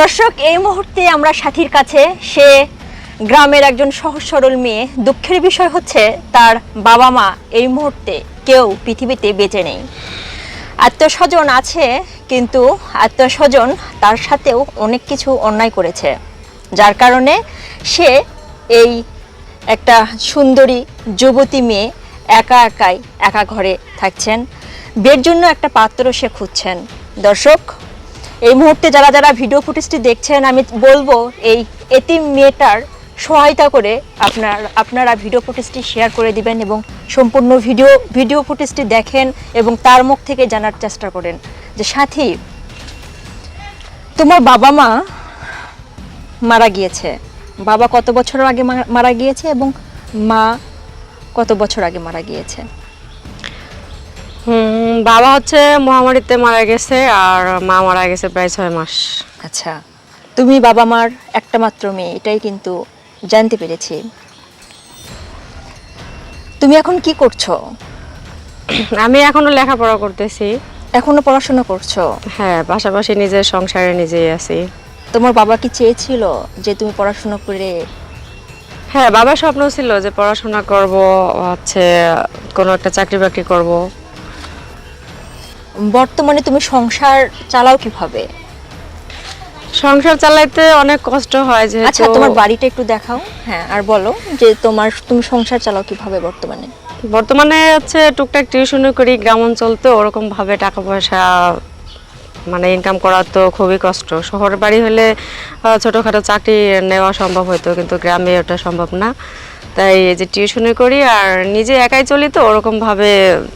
দর্শক, এই মুহূর্তে আমরা সাথীর কাছে, সে গ্রামের একজন সহজ সরল মেয়ে। দুঃখের বিষয় হচ্ছে, তার বাবা মা এই মুহূর্তে কেউ পৃথিবীতে বেঁচে নেই। আত্মস্বজন আছে, কিন্তু আত্মস্বজন তার সাথেও অনেক কিছু অন্যায় করেছে। যার কারণে সে এই একটা সুন্দরী যুবতী মেয়ে একা একাই একা ঘরে থাকছেন। বিয়ের জন্য একটা পাত্র সে খুঁজছেন। দর্শক এই মুহূর্তে যারা যারা ভিডিও ফুটেজটি দেখছেন, আমি বলব এই এতিম মেয়েটার সহায়তা করে আপনার, আপনারা ভিডিও ফুটেজটি শেয়ার করে দিবেন এবং সম্পূর্ণ ভিডিও ভিডিও ফুটেজটি দেখেন এবং তার মুখ থেকে জানার চেষ্টা করেন যে, সাথী, তোমার বাবা মা মারা গিয়েছে। বাবা কত বছর আগে মারা গিয়েছে এবং মা কত বছর আগে মারা গিয়েছে? বাবা হচ্ছে মহামারীতে মারা গেছে আর মা মারা গেছে প্রায় ছয় মাস। আচ্ছা তুমি বাবা মার একটা মাত্র মেয়ে এটাই কিন্তু জানতে পেরেছি। তুমি এখন কি করছ? আমি এখনও লেখাপড়া করতেছি। এখনও পড়াশোনা করছ? হ্যাঁ পাশাপাশি নিজের সংসারে নিজেই আছি। তোমার বাবা কি চেয়েছিল যে তুমি পড়াশোনা করে হ্যাঁ বাবার স্বপ্ন ছিল যে পড়াশোনা করব হচ্ছে কোনো একটা চাকরি বাকরি করব। বর্তমানে তুমি সংসার চালাও কীভাবে? সংসার চালাইতে অনেক কষ্ট হয় যে আচ্ছা তোমার বাড়িটা একটু দেখাও। হ্যাঁ আর বলো যে তোমার তুমি সংসার চালাও কীভাবে বর্তমানে? বর্তমানে হচ্ছে টুকটাক টিউশনই করি গ্রাম অঞ্চল তো ওরকম ভাবে টাকা পয়সা মানে ইনকাম করা তো খুবই কষ্ট। শহরের বাড়ি হলে ছোটখাটো চাকরি নেওয়া সম্ভব হতো কিন্তু গ্রামে ওটা সম্ভব না। তাই এই যে টিউশনি করি আর নিজে একাই চলি তো ওরকম ভাবে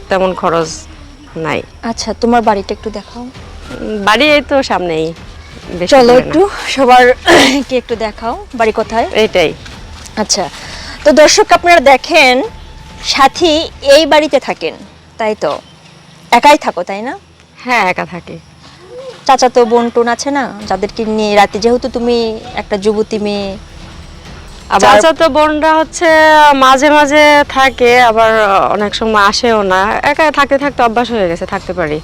তেমন খরচ নাই। আচ্ছা তোমার বাড়িটা একটু দেখাও। বাড়ি এই তো সামনেই। চলো একটু সবার কি একটু দেখাও বাড়ি কোথায়? এটাই আচ্ছা তো দর্শক আপনারা দেখেন সাথী এই বাড়িতে থাকেন তাই তো? একাই থাকো তাই না? হ্যাঁ একা থাকি। চাচা তো বোন টোন আছে না? যাদেরকে নিয়ে রাতে যেহেতু তুমি একটা যুবতী মেয়ে আবার চাচা তো বোনরা হচ্ছে মাঝে মাঝে থাকে আবার অনেক সময় আসেও না। একা থাকতে থাকতে অভ্যাস হয়ে গেছে থাকতে পারি।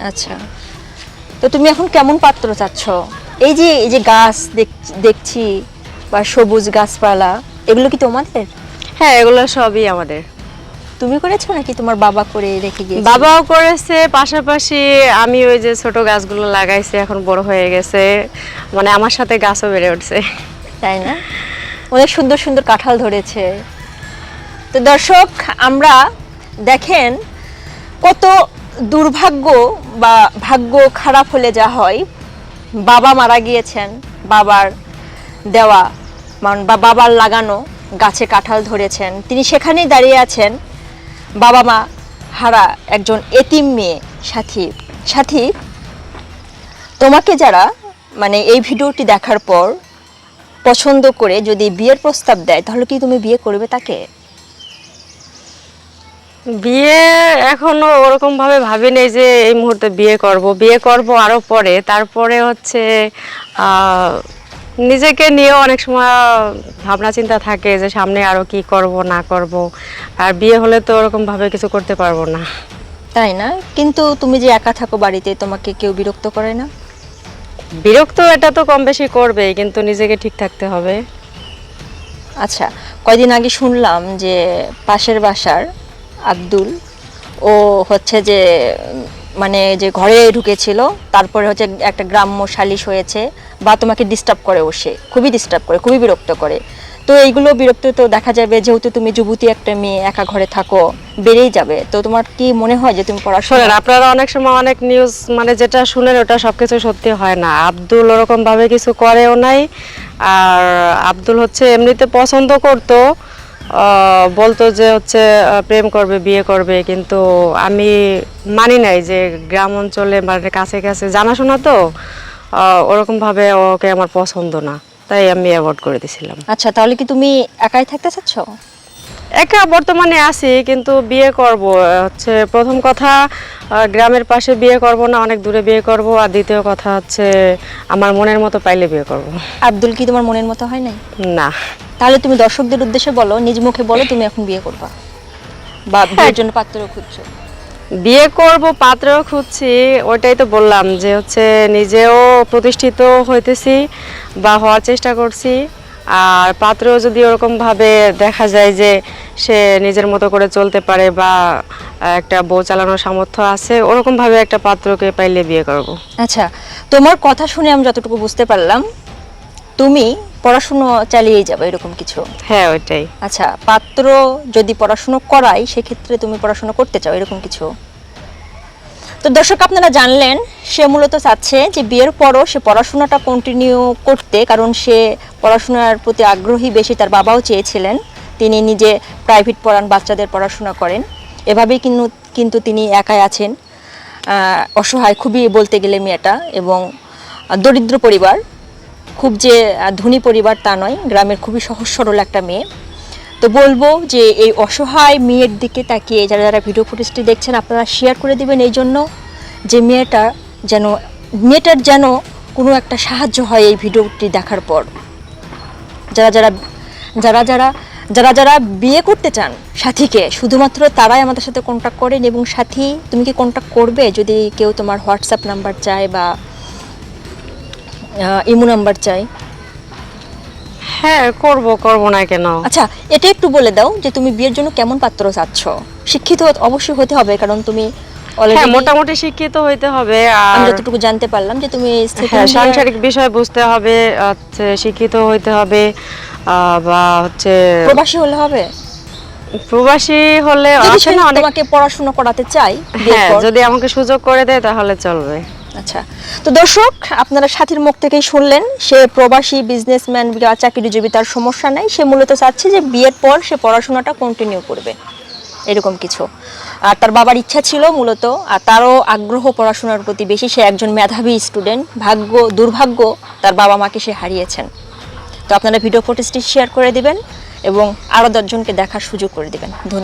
আচ্ছা। তো তুমি এখন কেমন পাত্র চাচ্ছ? এই যে এই যে গাছ দেখ- দেখছি বা সবুজ গাছপালা এগুলো কি তোমাদের? হ্যাঁ এগুলো সবই আমাদের। তুমি করেছ নাকি তোমার বাবা করে রেখে গিয়েছে? বাবাও করেছে পাশাপাশি আমি ওই যে ছোট গাছগুলো লাগাইছি এখন বড় হয়ে গেছে। মানে আমার সাথে গাছও বেড়ে উঠছে। তাই না? অনেক সুন্দর সুন্দর কাঁঠাল ধরেছে। তো দর্শক, আমরা দেখেন কত দুর্ভাগ্য বা ভাগ্য খারাপ হলে যা হয়, বাবা মারা গিয়েছেন, বাবার দেওয়া, মান- বা বাবার লাগানো গাছে কাঁঠাল ধরেছেন। তিনি সেখানেই দাঁড়িয়ে আছেন। বাবা মা হারা একজন এতিম মেয়ে, সাথী। সাথী, তোমাকে যারা মানে এই ভিডিওটি দেখার পর পছন্দ করে যদি বিয়ের প্রস্তাব দেয় তাহলে কি তুমি বিয়ে করবে তাকে? বিয়ে এখনও ওরকম ভাবে ভাবি নেই যে এই মুহূর্তে বিয়ে করব। বিয়ে করব আরও পরে। তারপরে হচ্ছে নিজেকে নিয়েও অনেক সময় ভাবনা চিন্তা থাকে যে সামনে আরও কি করব না করব। আর বিয়ে হলে তো ওরকম ভাবে কিছু করতে পারব না। তাই না? কিন্তু তুমি যে একা থাকো বাড়িতে তোমাকে কেউ বিরক্ত করে না? বিরক্ত এটা তো কম বেশি করবেই, কিন্তু নিজেকে ঠিক থাকতে হবে। আচ্ছা কয়দিন আগে শুনলাম যে পাশের বাসার আব্দুল, ও হচ্ছে যে মানে যে ঘরে ঢুকেছিল, তারপরে হচ্ছে একটা গ্রাম্য সালিশ হয়েছে, বা তোমাকে ডিস্টার্ব করে ও সে, খুবই ডিস্টার্ব করে, খুবই বিরক্ত করে। তো এইগুলো বিরক্ত তো দেখা যাবে যেহেতু তুমি যুবতী একটা মেয়ে একা ঘরে থাকো বেড়েই যাবে। তো তোমার কি মনে হয় যে তুমি পড়াশোনা আপনারা অনেক সময় অনেক নিউজ মানে যেটা শুনেন ওটা সবকিছু সত্যি হয় না। আব্দুল ওরকম ভাবে কিছু করেও নাই। আর আব্দুল হচ্ছে এমনিতে পছন্দ করতো বলতো যে হচ্ছে প্রেম করবে বিয়ে করবে কিন্তু আমি মানি নাই যে গ্রাম অঞ্চলে মানে কাছে কাছে জানাশোনা তো আহ, ওরকম ওকে আমার পছন্দ না। তাই আমি অ্যাভয়েড করে দিয়েছিলাম আচ্ছা তাহলে কি তুমি একাই থাকতে চাচ্ছ? একা বর্তমানে আছি কিন্তু বিয়ে করব হচ্ছে প্রথম কথা গ্রামের পাশে বিয়ে করব না অনেক দূরে বিয়ে করব আর দ্বিতীয় কথা হচ্ছে আমার মনের মতো পাইলে বিয়ে করব। আব্দুল কি তোমার মনের মতো হয় নাই? না। তাহলে তুমি দর্শকদের উদ্দেশ্যে বলো নিজ মুখে বলো তুমি এখন বিয়ে করবা? বা বিয়ের জন্য পাত্র খুঁজছো? বিয়ে করব পাত্র খুঁজছি, ওইটাই তো বললাম যে হচ্ছে নিজেও প্রতিষ্ঠিত হইতেছি বা হওয়ার চেষ্টা করছি। আর পাত্রও যদি ওরকম ভাবে দেখা যায় যে সে নিজের মতো করে চলতে পারে বা একটা বউ চালানোর সামর্থ্য আছে ওরকম ভাবে একটা পাত্রকে পাইলে বিয়ে করব। আচ্ছা তোমার কথা শুনে আমি যতটুকু বুঝতে পারলাম, তুমি পড়াশুনো চালিয়ে যাবে এরকম কিছু? হ্যাঁ ওইটাই। আচ্ছা পাত্র যদি পড়াশুনো করায় সেক্ষেত্রে তুমি পড়াশোনা করতে চাও এরকম কিছু? তো দর্শক আপনারা জানলেন সে মূলত চাচ্ছে যে বিয়ের পরও সে পড়াশোনাটা কন্টিনিউ করতে কারণ সে পড়াশোনার প্রতি আগ্রহী বেশি তার বাবাও চেয়েছিলেন তিনি নিজে প্রাইভেট পড়ান বাচ্চাদের পড়াশোনা করেন। এভাবেই কিন্তু কিন্তু তিনি একাই আছেন। অসহায় খুবই বলতে গেলে মেয়েটা এবং দরিদ্র পরিবার। খুব যে ধনী পরিবার তা নয়, গ্রামের খুবই সহজ সরল একটা মেয়ে। তো বলব যে, এই অসহায় মেয়ের দিকে তাকিয়ে যারা যারা ভিডিও ফুটেজটি দেখছেন, আপনারা শেয়ার করে দিবেন এই জন্য যে, মেয়েটা যেন, মেয়েটার যেন কোনো একটা সাহায্য হয় এই ভিডিওটি দেখার পর। যারা যারা যারা যারা যারা যারা বিয়ে করতে চান সাথীকে, শুধুমাত্র তারাই আমাদের সাথে কন্ট্যাক্ট করেন এবং সাথী, তুমি কি কন্ট্যাক্ট করবে? যদি কেউ তোমার হোয়াটসঅ্যাপ নাম্বার চায় বা ইমো নাম্বার চায় হ্যাঁ করব করব না কেন? আচ্ছা এটা একটু বলে দাও যে তুমি বিয়ের জন্য কেমন পাত্র চাচ্ছ? শিক্ষিত অবশ্যই হতে হবে কারণ তুমি হ্যাঁ মোটামুটি শিক্ষিত হইতে হবে আমি যতটুকু জানতে পারলাম যে তুমি হ্যাঁ সাংসারিক বিষয় বুঝতে হবে শিক্ষিত হইতে হবে বা হচ্ছে প্রবাসী হলে হবে? প্রবাসী হলে তোমাকে পড়াশোনা করাতে চাই হ্যাঁ যদি আমাকে সুযোগ করে দেয় তাহলে চলবে। আচ্ছা। তো দর্শক, আপনারা সাথীর মুখ থেকেই শুনলেন, সে প্রবাসী বিজনেসম্যান বা চাকরিজীবী তার সমস্যা নাই। সে মূলত চাচ্ছে যে বিয়ের পর সে পড়াশোনাটা কন্টিনিউ করবে। এরকম কিছু। আর তার বাবার ইচ্ছা ছিল মূলত, আর তারও আগ্রহ পড়াশোনার প্রতি বেশি, সে একজন মেধাবী স্টুডেন্ট ভাগ্য, দুর্ভাগ্য তার বাবা মাকে সে হারিয়েছেন। তো আপনারা ভিডিও ফুটেজটি শেয়ার করে দিবেন এবং আরও দশজনকে দেখার সুযোগ করে দিবেন। ধন্যবাদ।